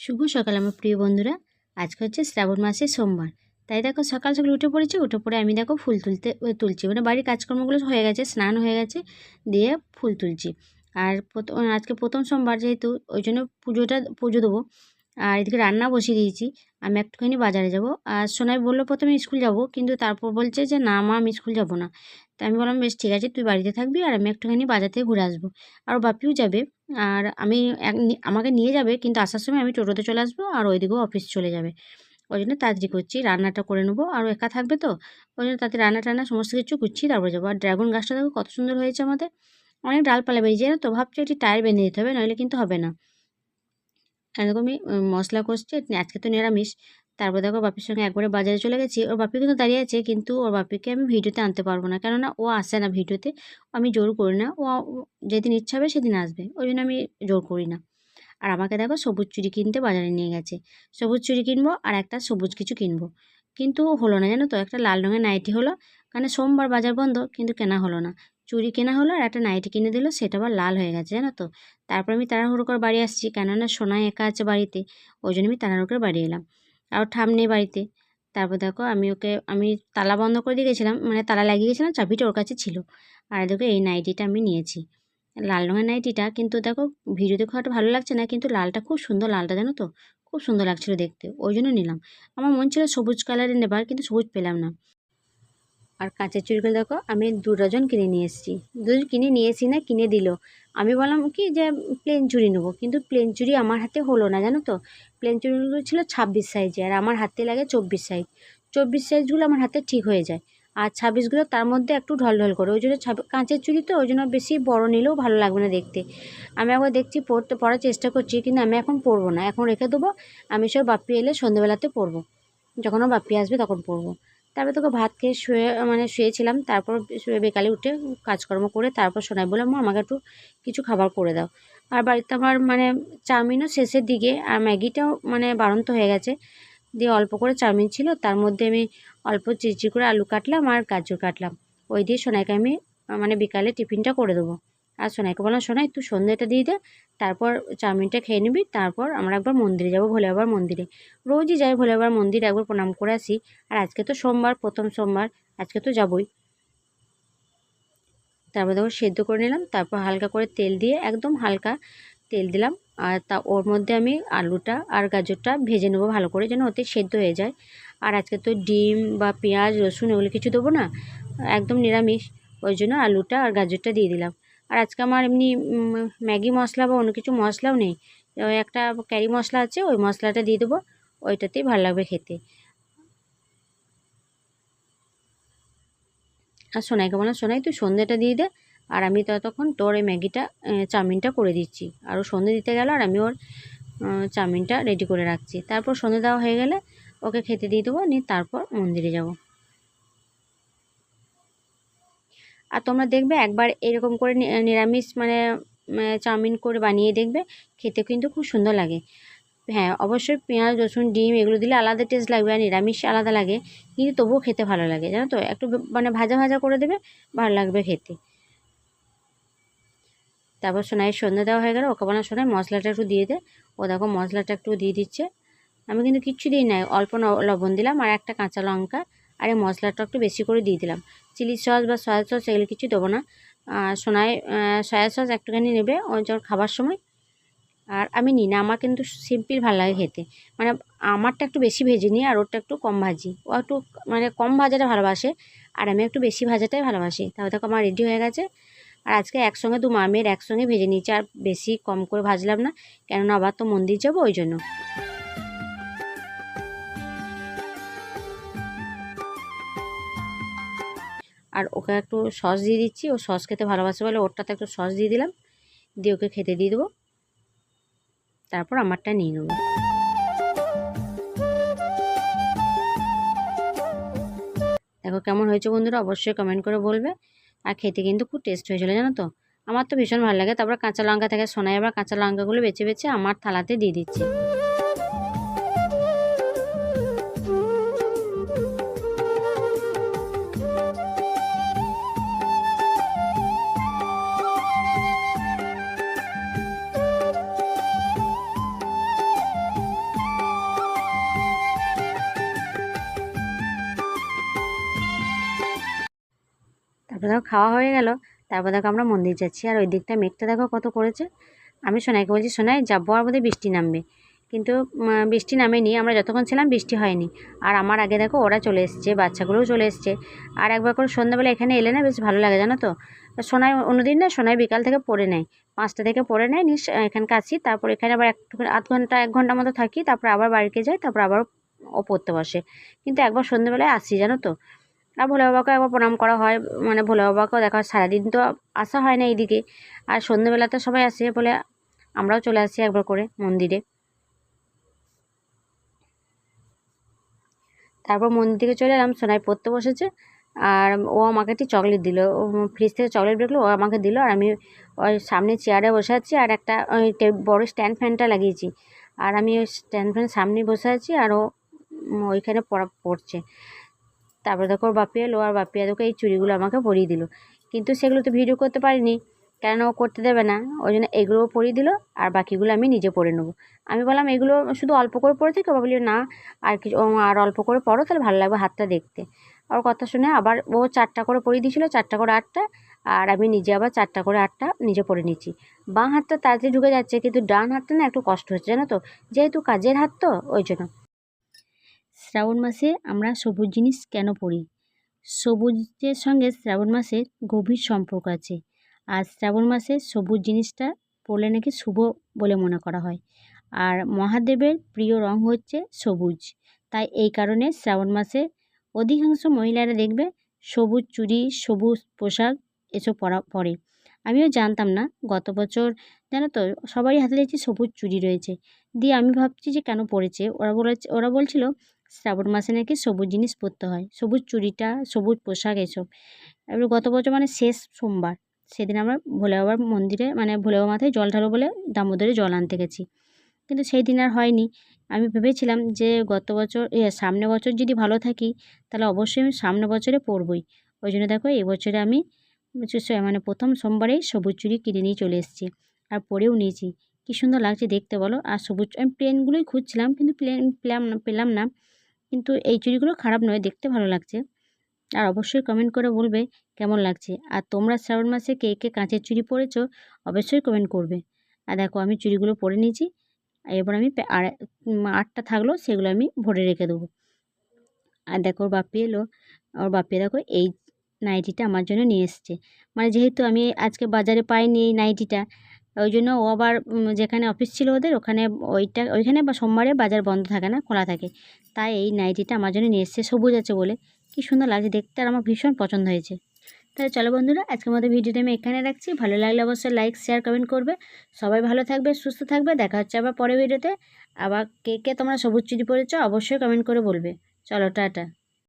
শুভ সকাল, আমার প্রিয় বন্ধুরা। আজকে হচ্ছে শ্রাবণ মাসের সোমবার। তাই দেখো, সকাল সকাল উঠে পড়েছি, উঠে পড়ে আমি দেখো ফুল তুলতে তুলছি। মানে বাড়ির কাজকর্মগুলো হয়ে গেছে, স্নান হয়ে গেছে, দিয়ে ফুল তুলছি। আর আজকে প্রথম সোমবার যেহেতু, ওই জন্য পুজোটা, পুজো দেবো। আর এদিকে রান্না বসিয়ে দিয়েছি, আমি একটুখানি বাজারে যাব। আর সোনাই বলল, প্রথমে স্কুল যাব, কিন্তু তারপর বলছে যে, না, মা, আমি স্কুল যাব না। তাই আমি বললাম, বেশ, ঠিক আছে, তুই বাড়িতে থাকবি, আর আমি একটুখানি বাজার থেকে ঘুরে আসব। আর বাপিও যাবে। আর আমি আমাকে নিয়ে যাবে কিন্তু আসার সময় আমি টোটোতে চলে আসব আর ওইদিকেও অফিস চলে যাবে। ওই জন্য তাড়াতাড়ি করছি, রান্নাটা করে নেব। আর একা থাকবে তো ওই জন্য তাতে রান্না টান্না সমস্ত কিছু করছি তারপরে যাব। আর ড্রাগন গাছটা দেখো কত সুন্দর হয়েছে আমাদের। অনেক ডালপালা বেরিয়ে যায় তো, ভাবছি একটি টায়ার বেঁধে দিতে হবে, নইলে কিন্তু হবে না। এরকমই মশলা কষছি, আজকে তো নিরামিষ। তারপর দেখো বাপির সঙ্গে একবারে বাজারে চলে গেছি। ওর বাপি কিন্তু দাঁড়িয়ে আছে, কিন্তু ওর বাপিকে আমি ভিডিওতে আনতে পারব না। কেননা ও আসে না ভিডিওতে, আমি জোর করি না। ও যেদিন ইচ্ছা হবে সেদিন আসবে, ওই জন্য আমি জোর করি না। আর আমাকে দেখো সবুজ চুড়ি কিনতে বাজারে নিয়ে গেছে। সবুজ চুড়ি কিনবো আর একটা সবুজ কিছু কিনবো। কিন্তু হলো না, জানো তো? একটা লাল রঙের নাইটি হলো কারণ সোমবার বাজার বন্ধ, কিন্তু কেনা হলো না। চুড়ি কেনা হলো আর একটা নাইটি কিনে দিল, সেটা আবার লাল হয়ে গেছে, জানো তো? তারপর আমি তাড়াহুড়ো করে বাড়ি আসছি, কেননা সোনাই একা আছে বাড়িতে, ওই জন্য আমি তাড়াহুড়ো করে বাড়ি এলাম। আর ঠাম নেই বাড়িতে। তারপর দেখো আমি ওকে, আমি তালা বন্ধ করে দিয়ে গেছিলাম মানে তালা লাগিয়ে গেছিলাম, চাবিটা ওর কাছে ছিল। আর দেখো এই নাইটিটা আমি নিয়েছি। লাল রঙের নাইটিটা, কিন্তু দেখো ভিডিওতে খুব একটা ভালো লাগছে না, কিন্তু লালটা খুব সুন্দর লালটা, জানো তো? খুব সুন্দর লাগছিল দেখতে, ওই জন্য নিলাম। আমার মন ছিল সবুজ কালারের নেবার, কিন্তু সবুজ পেলাম না। আর কাঁচের চুড়িগুলো দেখো, আমি দু ডজন কিনে নিয়ে এসেছি। দু কিনে নিয়ে এসি না কিনে দিল। আমি বললাম কি যে প্লেন চুড়ি নেব, কিন্তু প্লেন চুড়ি আমার হাতে হলো না, জানো তো? প্লেন চুড়িগুলো ছিল ছাব্বিশ সাইজে আর আমার হাতে লাগে চব্বিশ সাইজ চব্বিশ সাইজগুলো আমার হাতে ঠিক হয়ে যায়। আর ছাব্বিশগুলো তার মধ্যে একটু ঢল ঢল করে, ওই জন্য কাঁচের চুড়ি তো, ওই জন্য বেশি বড় নিলেও ভালো লাগবে না দেখতে। আমি একবার দেখছি পড়তে, পড়ার চেষ্টা করছি, কিন্তু আমি এখন পরবো না। এখন রেখে দেবো, আমি সব বাপ্পি এলে সন্ধ্যেবেলাতে পরবো। যখন বাপ্পি আসবে তখন পরবো। তারপর তোকে ভাত খেয়ে শুয়ে মানে শুয়েছিলাম, তারপর শুয়ে বিকালে উঠে কাজকর্ম করে তারপর শোনাই বললাম মা, আমাকে একটু কিছু খাবার করে দাও। আর বাড়িতে আমার মানে চাউমিনও শেষের দিকে, আর ম্যাগিটাও মানে বাড়ন্ত হয়ে গেছে। দিয়ে অল্প করে চাউমিন ছিল, তার মধ্যে আমি অল্প চিচি করে আলু কাটলাম আর গাজর কাটলাম। ওই দিয়ে সোনাইকে আমি মানে বিকালে টিফিনটা করে দেবো। আর সোনাইকে বললাম, সোনাই, তুই সন্ধ্যেটা দিয়ে দে, তারপর চাউমিনটা খেয়ে নিবি, তারপর আমরা একবার মন্দিরে যাব ভোলে বাবার মন্দিরে। রোজই যাই ভোলে বাবার মন্দিরে, একবার প্রণাম করে আসি। আর আজকে তো সোমবার, প্রথম সোমবার, আজকে তো যাবই। তারপর দেখো, সেদ্ধ করে নিলাম, তারপর হালকা করে তেল দিয়ে, একদম হালকা তেল দিলাম। আর তা, ওর মধ্যে আমি আলুটা আর গাজরটা ভেজে নেব ভালো করে, যেন ওতে সেদ্ধ হয়ে যায়। আর আজকে তো ডিম বা পেঁয়াজ, রসুন, এগুলো কিছু দেবো না, একদম নিরামিষ। ওই জন্য আলুটা আর গাজরটা দিয়ে দিলাম। আর আজকে আমার এমনি ম্যাগি মশলা বা অন্য কিছু মশলাও নেই। একটা ক্যারি মশলা আছে, ওই মশলাটা দিয়ে দেবো, ওইটাতেই ভালো লাগবে খেতে। আর সোনাইকে বললাম, সোনাই তুই সন্ধ্যেটা দিয়ে দে, আর আমি ততক্ষণ তোর এই ম্যাগিটা চাউমিনটা করে দিচ্ছি। আর ও সন্ধ্যে দিতে গেল, আর আমি ওর চাউমিনটা রেডি করে রাখছি। তারপর সন্ধ্যে দেওয়া হয়ে গেলে ওকে খেতে দিয়ে দেবো, নিয়ে তারপর মন্দিরে যাব। আর তোমরা দেখবে একবার এরকম করে নিরামিষ মানে চাউমিন করে বানিয়ে দেখবে, খেতে কিন্তু খুব সুন্দর লাগে। হ্যাঁ অবশ্যই পেঁয়াজ, রসুন, ডিম এগুলো দিলে আলাদা টেস্ট লাগবে আর নিরামিষ আলাদা লাগে, কিন্তু তবুও খেতে ভালো লাগে, জানো তো? একটু মানে ভাজা ভাজা করে দেবে, ভালো লাগবে খেতে। তারপর সোনায় সন্ধ্যে দেওয়া হয়ে গেল, ওকে বললাম সোনায় মশলাটা একটু দিয়ে দে। ও দেখো, মশলাটা একটু দিয়ে দিচ্ছে। আমি কিন্তু কিচ্ছু দিই নাই, অল্প লবণ দিলাম আর একটা কাঁচা লঙ্কা আর এই মশলাটা একটু বেশি করে দিয়ে দিলাম। চিলি সস বা সয়া সস এগুলো কিছু দেবো না। সোনাই সয়া সস একটুখানি নেবে যখন খাবার সময়। আর আমি নিই না, আমার কিন্তু সিম্পল ভালো লাগে খেতে। মানে আমারটা একটু বেশি ভেজে নিই আর ওরটা একটু কম ভাজি। ও একটু মানে কম ভাজাটা ভালোবাসে আর আমি একটু বেশি ভাজাটাই ভালোবাসি। তাহলে দেখো আমার রেডি হয়ে গেছে। আর আজকে একসঙ্গে দু মামের একসঙ্গে ভেজে নিয়েছি আর বেশি কম করে ভাজলাম না। কেননা আবার তো মন্দির যাব ওই জন্য। আর ওকে একটু সস দিয়ে দিচ্ছি। ও সস খেতে ভালোবাসে বলে ওরটাতে একটু সস দিয়ে দিলাম। দিয়ে ওকে খেতে দিয়ে দেবো। তারপর আমারটা নিয়ে নেব। দেখো কেমন হয়েছে বন্ধুরা, অবশ্যই কমেন্ট করে বলবে। আর খেতে কিন্তু খুব টেস্ট হয়েছিলো, জানো তো? আমার তো ভীষণ ভালো লাগে। তারপর কাঁচা লঙ্কা থেকে সোনাই আবার কাঁচা লঙ্কাগুলো বেছে বেছে আমার থালাতে দিয়ে দিচ্ছি। দেখো খাওয়া হয়ে গেল, তারপর দেখো আমরা মন্দির যাচ্ছি। আর ওই দিকটা মেঘটা দেখো কত করেছে। আমি সোনাইকে বলছি সোনাই যাব আর বোধহয় বৃষ্টি নামবে। কিন্তু বৃষ্টি নামেনি, আমরা যতক্ষণ ছিলাম বৃষ্টি হয়নি। আর আমার আগে দেখো ওরা চলে এসছে, বাচ্চাগুলোও চলে এসছে। আর একবার করে সন্ধ্যাবেলা এখানে এলে না বেশ ভালো লাগে, জানো তো? সোনাই অন্যদিন না, সোনাই বিকাল থেকে পড়ে নেয়। পাঁচটা থেকে পড়ে নেয়, নিস এখানকে আসি তারপর এখানে আবার একটু আধ ঘণ্টা, এক ঘণ্টা মতো থাকি, তারপর আবার বাড়িতে যাই, তারপর আবার ও পড়তে বসে। কিন্তু একবার সন্ধ্যেবেলায় আসি, জানো তো? আর ভোলে বাবাকে একবার প্রণাম করা হয়। মানে ভোলে বাবাকেও দেখা হয়। সারাদিন তো আসা হয় না এইদিকে। আর সন্ধ্যেবেলাতে সবাই আসে বলে আমরাও চলে আসি একবার করে মন্দিরে। তারপর মন্দির থেকে চলে এলাম। সোনাই পড়তে বসেছে। আর ও আমাকে একটি চকলেট দিল। ফ্রিজ থেকে চকলেট বেরোলো ও আমাকে দিল। আর আমি ওই সামনে চেয়ারে বসে আছি আর একটা ওই বড় স্ট্যান্ড ফ্যানটা লাগিয়েছি। আর আমি ওই স্ট্যান্ড ফ্যান সামনে বসে আছি আর ও ওইখানে পড়া পড়ছে তারপরে দেখো ওর বাপি এলো, আর বাপি দেখো এই চুড়িগুলো আমাকে পরিয়ে দিল। কিন্তু সেগুলো তো ভিডিও করতে পারিনি কেন ও করতে দেবে না। ওই জন্য এগুলোও পরিয়ে দিল, আর বাকিগুলো আমি নিজে পরে নেব। আমি বললাম, এগুলো শুধু অল্প করে পরে থেকে? বলি না, আর কিছু আর অল্প করে পরো, তাহলে ভালো লাগবে হাতটা দেখতে। ওর কথা শুনে আবার ও চারটা করে পরিয়ে দিয়েছিলো, চারটা করে আটটা, আর আমি নিজে আবার চারটা করে আটটা নিজে পরে নিচ্ছি বাঁ হাতটা তাড়াতাড়ি ঢুকে যাচ্ছে, কিন্তু ডান হাতটা না একটু কষ্ট হচ্ছে, জানো তো? যেহেতু কাজের হাত তো, ওই জন্য। শ্রাবণ মাসে আমরা সবুজ জিনিস কেন পরি? সবুজের সঙ্গে শ্রাবণ মাসের গভীর সম্পর্ক আছে। আর শ্রাবণ মাসে সবুজ জিনিসটা পরলে নাকি শুভ বলে মনে করা হয়। আর মহাদেবের প্রিয় রং হচ্ছে সবুজ। তাই এই কারণে শ্রাবণ মাসে অধিকাংশ মহিলারা দেখবে সবুজ চুড়ি, সবুজ পোশাক এসব পরা, পরে। আমিও জানতাম না, গত বছর জানো তো সবারই হাতে দেখছি সবুজ চুড়ি রয়েছে। দিয়ে আমি ভাবছি যে কেন পড়েছে? ওরা বলেছে, ওরা বলছিল শ্রাবণ মাসে নাকি সবুজ জিনিস পরতে হয়। সবুজ চুড়িটা, সবুজ পোশাক এসব। এবার গত বছর মানে শেষ সোমবার, সেদিন আমরা ভোলে বাবার মন্দিরে মানে ভোলে বাবা মাথায় জল ঢালো বলে দামোদরে জল আনতে গেছি। কিন্তু সেই দিন আর হয়নি। আমি ভেবেছিলাম যে গত বছর সামনে বছর যদি ভালো থাকি, তাহলে অবশ্যই আমি সামনে বছরে পরবই। ওই জন্য দেখো এবছরে আমি মানে প্রথম সোমবারেই সবুজ চুড়ি কিনে নিয়ে চলে এসেছি আর পরেও নিয়েছি। কী সুন্দর লাগছে দেখতে বলো। আর সবুজ, আমি প্লেনগুলোই খুঁজছিলাম, কিন্তু প্লেন পেলাম না পেলাম না। কিন্তু এই চুড়িগুলো খারাপ নয়, দেখতে ভালো লাগছে। আর অবশ্যই কমেন্ট করে বলবে কেমন লাগছে। আর তোমরা শ্রাবণ মাসে কে কে কাঁচের চুড়ি পরেছো, অবশ্যই কমেন্ট করবে। আর দেখো, আমি চুড়িগুলো পরে নিয়েছি। এবার আমি আটটা থাকল, সেগুলো আমি ভরে রেখে দেবো। আর দেখো, ওর বাপি এলো। ওর বাপি দেখো, এই নাইটিটা আমার জন্য নিয়ে এসছে। মানে যেহেতু আমি আজকে বাজারে পাইনি এই নাইটিটা ওই জন্য ও আবার যেখানে অফিস ছিল ওদের, ওখানে ওইটা, ওইখানে বা সোমবারে বাজার বন্ধ থাকে না, খোলা থাকে। তাই এই নাইটিটা আমার জন্য নিয়ে এসছে সবুজ আছে বলে। কি সুন্দর লাগছে দেখতে আর আমার ভীষণ পছন্দ হয়েছে। তাহলে চলো বন্ধুরা, আজকের মতো ভিডিওটা আমি এখানে রাখছি। ভালো লাগলে অবশ্যই লাইক শেয়ার কমেন্ট করবে। সবাই ভালো থাকবে, সুস্থ থাকবে। দেখা হচ্ছে আবার পরের ভিডিওতে আবার কে কে তোমরা সবুজ চুরি পরেছো, অবশ্যই কমেন্ট করে বলবে। চলো, টাটা।